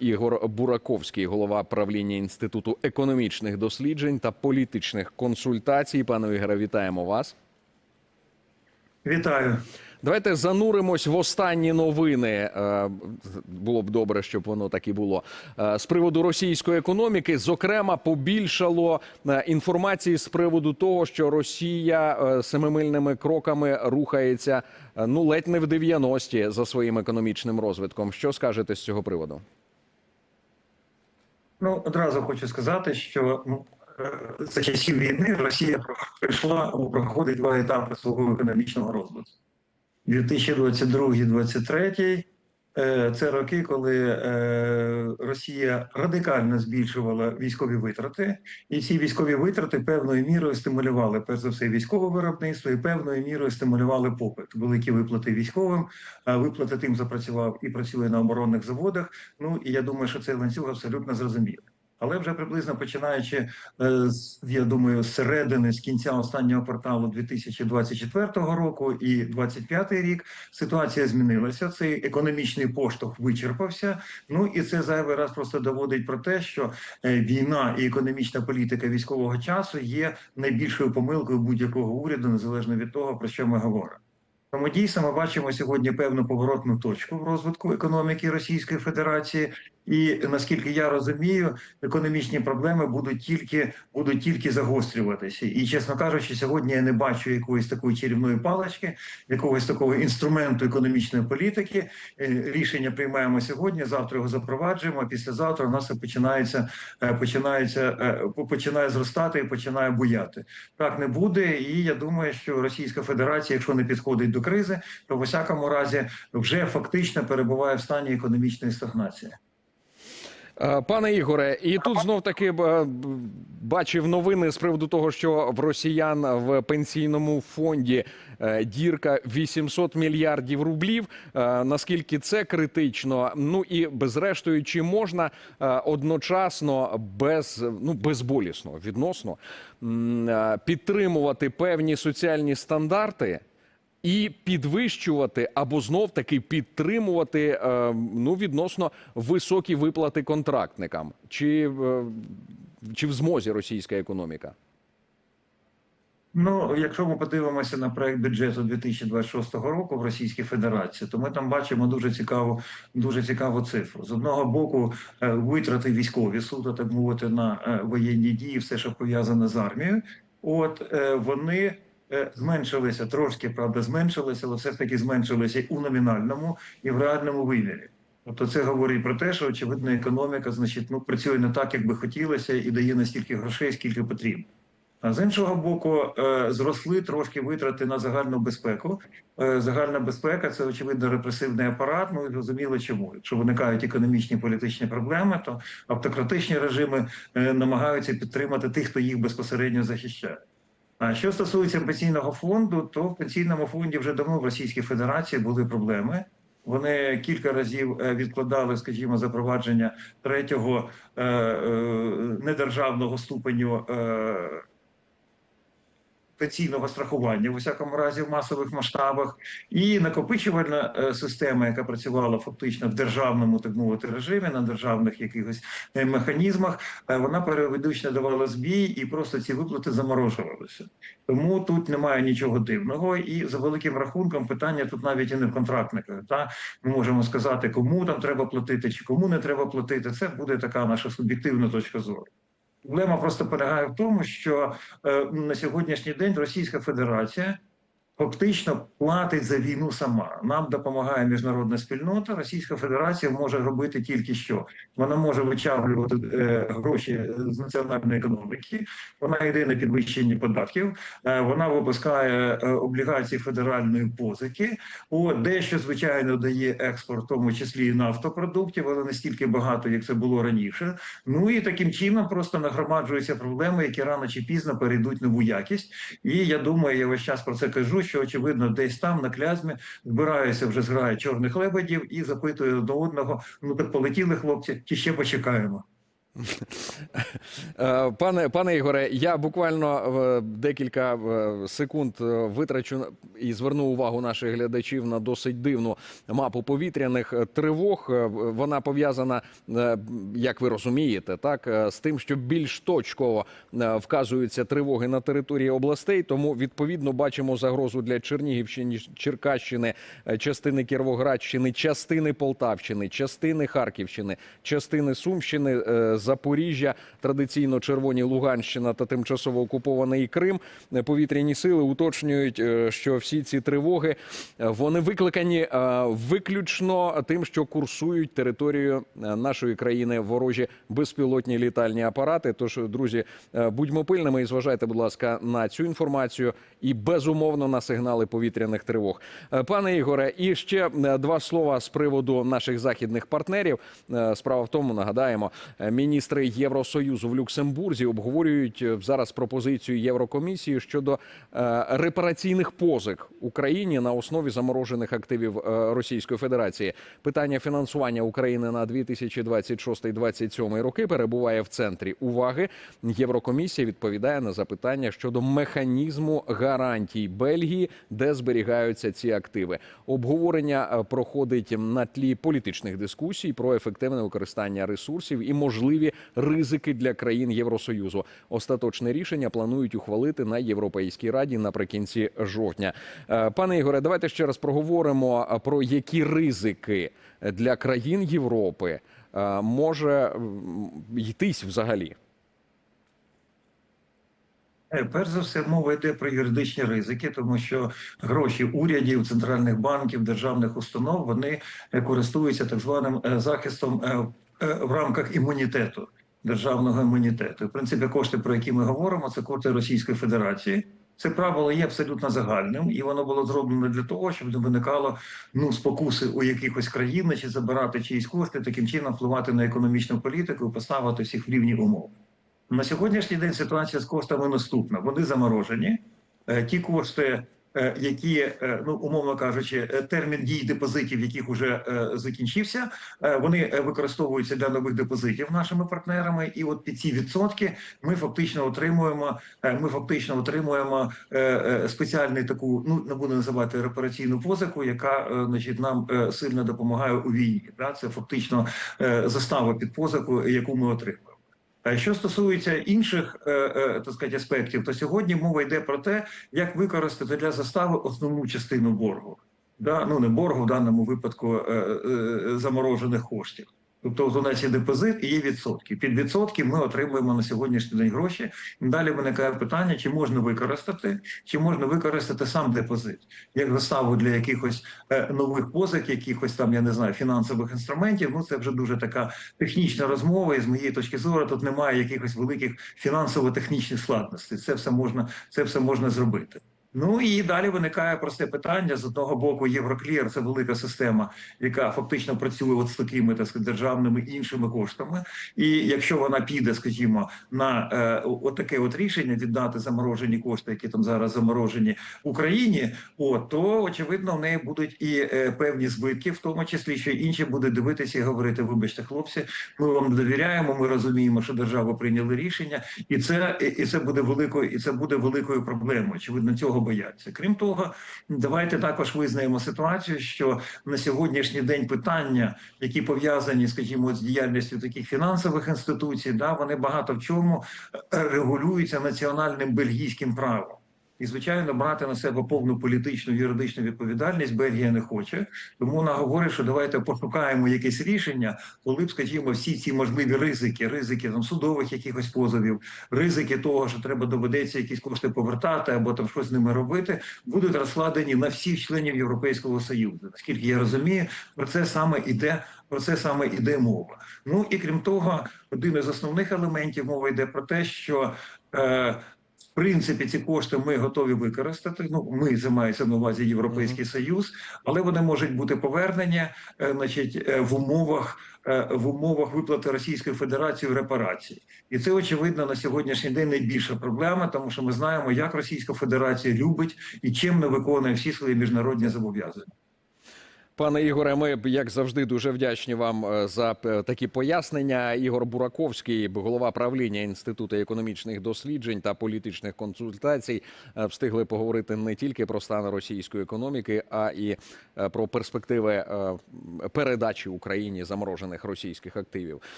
Ігор Бураковський, голова правління інституту економічних досліджень та політичних консультацій. Пане Ігоре, вітаємо вас. Вітаю. Давайте зануримось в останні новини. Е, Було б добре, щоб воно так і було. Е, З приводу російської економіки, зокрема, побільшало е, інформації з приводу того, що Росія семимильними кроками рухається ну ледь не в 90-ті за своїм економічним розвитком. Що скажете з цього приводу? Ну одразу хочу сказати, що ну, е, за часів війни Росія пройшла проходить два етапи свого економічного розвитку. 2022-2023 е, це роки, коли е, Росія радикально збільшувала військові витрати, і ці військові витрати певною мірою стимулювали перш за все військове виробництво і певною мірою стимулювали попит. Великі виплати військовим, виплати тим запрацював і працює на оборонних заводах. Ну і я думаю, що цей ланцюг абсолютно зрозумілий. Але вже приблизно починаючи, е, я думаю, з середини, з кінця останнього кварталу 2024 року і 2025 рік ситуація змінилася. Цей економічний поштовх вичерпався. Ну і це зайвий раз просто доводить про те, що е, війна і економічна політика військового часу є найбільшою помилкою будь-якого уряду, незалежно від того, про що ми говоримо. Тому дійсно ми бачимо сьогодні певну поворотну точку в розвитку економіки Російської Федерації, і наскільки я розумію, економічні проблеми будуть тільки будуть тільки загострюватися. І чесно кажучи, сьогодні я не бачу якоїсь такої чарівної палички, якогось такого інструменту економічної політики. Е, Рішення приймаємо сьогодні. Завтра його запроваджуємо. Післязавтра у нас починається е, починається е, починає зростати і починає буяти. Так не буде. І я думаю, що Російська Федерація, якщо не підходить до кризи, то в усякому разі вже фактично перебуває в стані економічної стагнації. Е, Пане Ігоре, і тут знов таки е, бачив новини з приводу того, що в росіян в пенсійному фонді е, дірка 800 мільярдів рублів. Наскільки це критично? Ну і безрештою, чи можна одночасно без ну безболісно відносно підтримувати певні соціальні стандарти? І підвищувати або знов таки підтримувати е, ну відносно високі виплати контрактникам, чи, е, чи в змозі російська економіка? Ну, якщо ми подивимося на проект бюджету 2026 року в Російській Федерації, то ми там бачимо дуже цікаву, дуже цікаву цифру. З одного боку, е, витрати військові суто, так мовити, на воєнні дії, все, що пов'язане з армією. От вони зменшилися трошки, правда, зменшилися, але все ж таки зменшилися і у номінальному і в реальному вимірі. Тобто це говорить про те, що очевидно економіка, значить, ну працює не так, як би хотілося, і дає не стільки грошей, скільки потрібно. А з іншого боку, е, зросли трошки витрати на загальну безпеку. Е, Загальна безпека це очевидно репресивний апарат. Ну і зрозуміло, чому. Якщо виникають економічні політичні проблеми, то автократичні режими е, намагаються підтримати тих, хто їх безпосередньо захищає. Що стосується пенсійного фонду, то в пенсійному фонді вже давно в Російській Федерації були проблеми. Вони кілька разів е, відкладали, скажімо, запровадження третього е, е, недержавного ступеню пенсійного страхування в усякому разі в масових масштабах, і накопичувальна е, система, яка працювала фактично в державному так мовити режимі на державних якихось е, механізмах, е, вона періодично давала збій, і просто ці виплати заморожувалися. Тому тут немає нічого дивного, і за великим рахунком питання тут навіть і не в контрактниках. Та ми можемо сказати, кому там треба платити чи кому не треба платити. Це буде така наша суб'єктивна точка зору. Проблема просто полягає в тому, що е, на сьогоднішній день Російська Федерація фактично платить за війну сама. Нам допомагає міжнародна спільнота. Російська Федерація може робити тільки що вона може вичавлювати е, гроші з національної економіки. Вона йде на підвищення податків. Е, вона випускає е, облігації федеральної позики. О, дещо звичайно дає експорт, в тому числі і нафтопродуктів, але не стільки багато, як це було раніше. Ну і таким чином просто нагромаджуються проблеми, які рано чи пізно перейдуть нову якість. І я думаю, я весь час про це кажу. Що очевидно, десь там на клязьмі збираюся вже зграє чорних лебедів і запитує до одного: ну так полетіли хлопці, чи ще почекаємо. Пане, пане Ігоре, я буквально е, декілька е, секунд е, витрачу і зверну увагу наших глядачів на досить дивну мапу повітряних тривог. Вона пов'язана, як ви розумієте, так з тим, що більш точково вказуються тривоги на території областей. Тому відповідно бачимо загрозу для Чернігівщини, Черкащини, частини Кіровоградщини, частини Полтавщини, частини Харківщини, частини Сумщини, Запоріжжя, традиційно червоні Луганщина та тимчасово окупований Крим. Повітряні сили уточнюють, е, що всі ці тривоги е, вони викликані е, виключно тим, що курсують територію нашої країни ворожі безпілотні літальні апарати. Тож, друзі, будьмо пильними і зважайте, будь ласка, на цю інформацію і безумовно на сигнали повітряних тривог. Пане Ігоре, і ще два слова з приводу наших західних партнерів. Справа в тому, нагадаємо, е, міністри Євросоюзу в Люксембурзі обговорюють е, зараз пропозицію Єврокомісії щодо е, репараційних позик Україні на основі заморожених активів е, Російської Федерації. Питання фінансування України на 2026-2027 роки перебуває в центрі уваги. Єврокомісія відповідає на запитання щодо механізму гарантій Бельгії, де зберігаються ці активи. Обговорення проходить на тлі політичних дискусій про ефективне використання ресурсів і можливі ризики для країн Євросоюзу. Остаточне рішення планують ухвалити на Європейській раді наприкінці жовтня. Е, Пане Ігоре, давайте ще раз проговоримо е, про які ризики для країн Європи е, може йтись взагалі. Перш за все, мова йде про юридичні ризики, тому що гроші урядів, центральних банків, державних установ вони користуються так званим захистом в рамках імунітету, державного імунітету. В принципі, кошти, про які ми говоримо, це кошти Російської Федерації. Це правило є абсолютно загальним, і воно було зроблено для того, щоб не виникало ну спокуси у якихось країн, чи забирати чиїсь кошти, таким чином впливати на економічну політику і поставити всіх в рівні умови. На сьогоднішній день ситуація з коштами наступна. Вони заморожені. Е, Ті кошти, е, які, е, ну умовно кажучи, е, термін дії депозитів, яких вже закінчився, е, вони е, використовуються для нових депозитів нашими партнерами. І от під ці відсотки ми фактично отримуємо. е, Ми фактично отримуємо е, е, спеціальну таку, ну не буду називати репараційну позику, яка е, значить нам е, сильно допомагає у війні. Да? Це фактично е, застава під позику, яку ми отримуємо. Е, Що стосується інших е, е, так сказати, аспектів, то сьогодні мова йде про те, як використати для застави основну частину боргу. Да? Ну не боргу в даному випадку заморожених коштів. Тобто у нас є депозит і є відсотки. Під відсотки ми отримуємо на сьогоднішній день гроші. Далі виникає питання, чи можна використати, чи можна використати сам депозит як заставу для якихось е, нових позик, якихось там я не знаю фінансових інструментів. Ну це вже дуже така технічна розмова, і з моєї точки зору тут немає якихось великих фінансово-технічних складностей. Це все можна, це все можна зробити. Ну і далі виникає просте питання з одного боку. Євроклір це велика система, яка фактично працює от з такими так сказати, державними іншими коштами. І якщо вона піде, скажімо, на е, от таке от рішення віддати заморожені кошти, які там зараз заморожені Україні, от то очевидно в неї будуть і е, певні збитки, в тому числі що інші будуть дивитися і говорити: вибачте, хлопці, ми вам довіряємо. Ми розуміємо, що держава прийняли рішення, і це і це буде великою, і це буде великою проблемою. Очевидно, цього бояться. Крім того, давайте також визнаємо ситуацію, що на сьогоднішній день питання, які пов'язані, скажімо, з діяльністю таких фінансових інституцій, да вони багато в чому е, регулюються національним бельгійським правом. І звичайно, брати на себе повну політичну юридичну відповідальність Бельгія не хоче. Тому вона говорить, що давайте пошукаємо якесь рішення, коли б, скажімо, всі ці можливі ризики, ризики там судових якихось позовів, ризики того, що треба доведеться якісь кошти повертати або там щось з ними робити, будуть розкладені на всіх членів Європейського союзу. Наскільки я розумію, про це саме іде. Про це саме іде мова. Ну і крім того, один із основних елементів мова йде про те, що е, принципі ці кошти ми готові використати. Ну ми займається на увазі Європейський Союз, але вони можуть бути повернені, е, значить, е, в умовах. е, В умовах виплати Російської Федерації репарацій, і це очевидно на сьогоднішній день найбільша проблема, тому що ми знаємо, як Російська Федерація любить і чим не виконує всі свої міжнародні зобов'язання. Пане Ігоре, ми як завжди дуже вдячні вам е, за е, такі пояснення. Ігор Бураковський, голова правління Інституту економічних досліджень та політичних консультацій, е, встигли поговорити не тільки про стан російської економіки, а і про перспективи передачі Україні заморожених російських активів.